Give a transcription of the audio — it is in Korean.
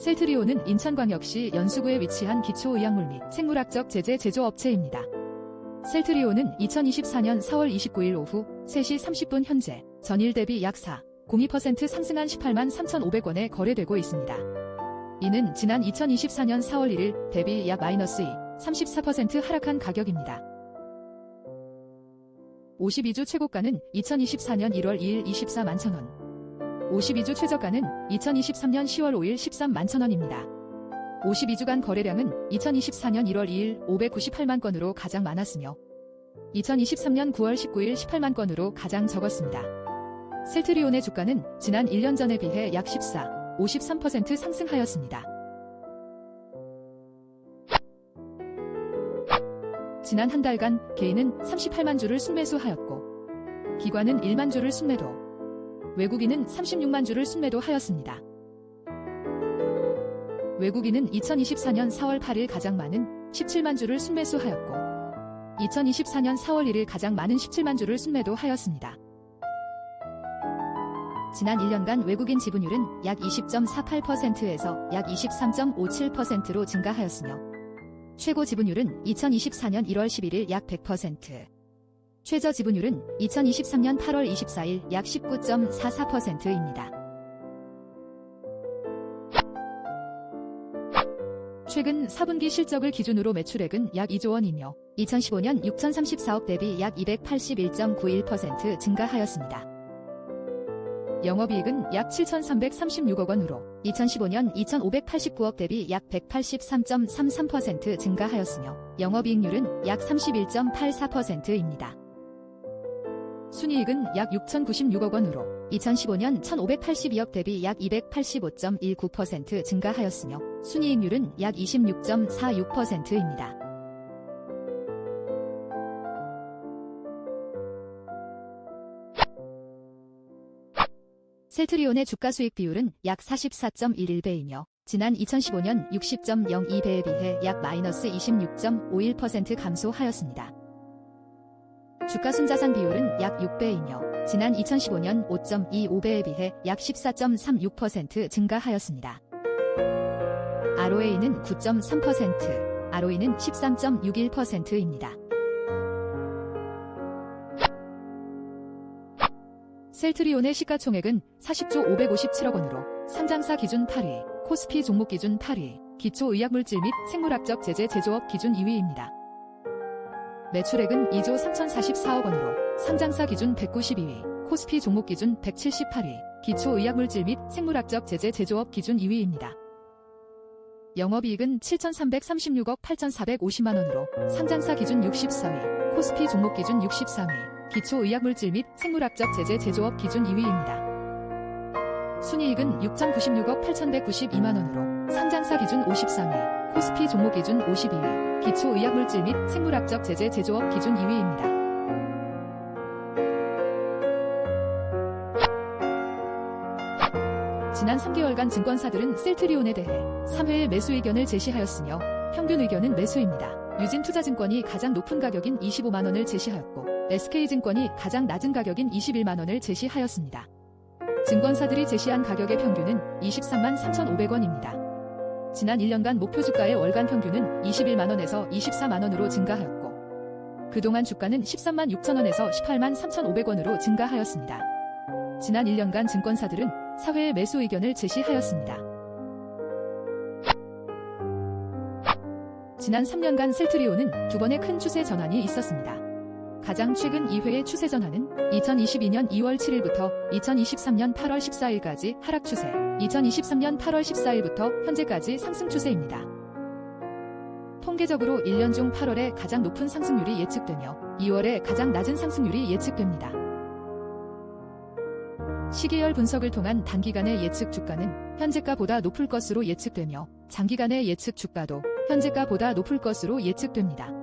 셀트리온은 인천광역시 연수구에 위치한 기초의약물 및 생물학적 제재 제조업체입니다. 셀트리온은 2024년 4월 29일 오후 3시 30분 현재 전일 대비 약 4, 02% 상승한 18만 3,500원에 거래되고 있습니다. 이는 지난 2024년 4월 1일 대비 약 마이너스 2, 34% 하락한 가격입니다. 52주 최고가는 2024년 1월 2일 24만 천원. 52주 최저가는 2023년 10월 5일 13만 천원입니다. 52주간 거래량은 2024년 1월 2일 598만 건으로 가장 많았으며 2023년 9월 19일 18만 건으로 가장 적었습니다. 셀트리온의 주가는 지난 1년 전에 비해 약 14, 53% 상승하였습니다. 지난 한 달간 개인은 38만 주를 순매수하였고 기관은 1만 주를 순매도, 외국인은 36만 주를 순매도 하였습니다. 외국인은 2024년 4월 8일 가장 많은 17만 주를 순매수하였고 2024년 4월 1일 가장 많은 17만 주를 순매도 하였습니다. 지난 1년간 외국인 지분율은 약 20.48%에서 약 23.57%로 증가하였으며 최고 지분율은 2024년 1월 11일 약 100%, 최저 지분율은 2023년 8월 24일 약 19.44%입니다. 최근 4분기 실적을 기준으로 매출액은 약 2조 원이며 2015년 6,034억 대비 약 281.91% 증가하였습니다. 영업이익은 약 7,336억 원으로 2015년 2,589억 대비 약 183.33% 증가하였으며 영업이익률은 약 31.84%입니다. 순이익은 약 6,096억 원으로 2015년 1,582억 대비 약 285.19% 증가하였으며 순이익률은 약 26.46%입니다. 셀트리온의 주가 수익 비율은 약 44.11배이며 지난 2015년 60.02배에 비해 약 마이너스 26.51% 감소하였습니다. 주가 순자산 비율은 약 6배이며 지난 2015년 5.25배에 비해 약 14.36% 증가하였습니다. ROA는 9.3%, ROE는 13.61%입니다. 셀트리온의 시가총액은 40조 557억 원으로 상장사 기준 8위, 코스피 종목 기준 8위, 기초의약물질 및 생물학적 제재 제조업 기준 2위입니다. 매출액은 2조 3044억 원으로 상장사 기준 192위, 코스피 종목 기준 178위, 기초의약물질 및 생물학적 제재 제조업 기준 2위입니다. 영업이익은 7,336억 8,450만 원으로 상장사 기준 64위, 코스피 종목 기준 63위, 기초의약물질 및 생물학적 제재 제조업 기준 2위입니다. 순이익은 6,096억 8,192만 원으로 상장사 기준 53위, 코스피 종목 기준 52위, 기초의약물질 및 생물학적 제재 제조업 기준 2위입니다. 지난 3개월간 증권사들은 셀트리온에 대해 3회의 매수 의견을 제시하였으며 평균 의견은 매수입니다. 유진투자증권이 가장 높은 가격인 25만원을 제시하였고 SK증권이 가장 낮은 가격인 21만원을 제시하였습니다. 증권사들이 제시한 가격의 평균은 23만 3,500원입니다. 지난 1년간 목표 주가의 월간 평균은 21만원에서 24만원으로 증가하였고 그동안 주가는 13만 6천원에서 18만 3,500원으로 증가하였습니다. 지난 1년간 증권사들은 사회의 매수 의견을 제시하였습니다. 지난 3년간 셀트리온은 두 번의 큰 추세 전환이 있었습니다. 가장 최근 2회의 추세 전환은 2022년 2월 7일부터 2023년 8월 14일까지 하락 추세, 2023년 8월 14일부터 현재까지 상승 추세입니다. 통계적으로 1년 중 8월에 가장 높은 상승률이 예측되며 2월에 가장 낮은 상승률이 예측됩니다. 시계열 분석을 통한 단기간의 예측 주가는 현재가보다 높을 것으로 예측되며 장기간의 예측 주가도 현재가보다 높을 것으로 예측됩니다.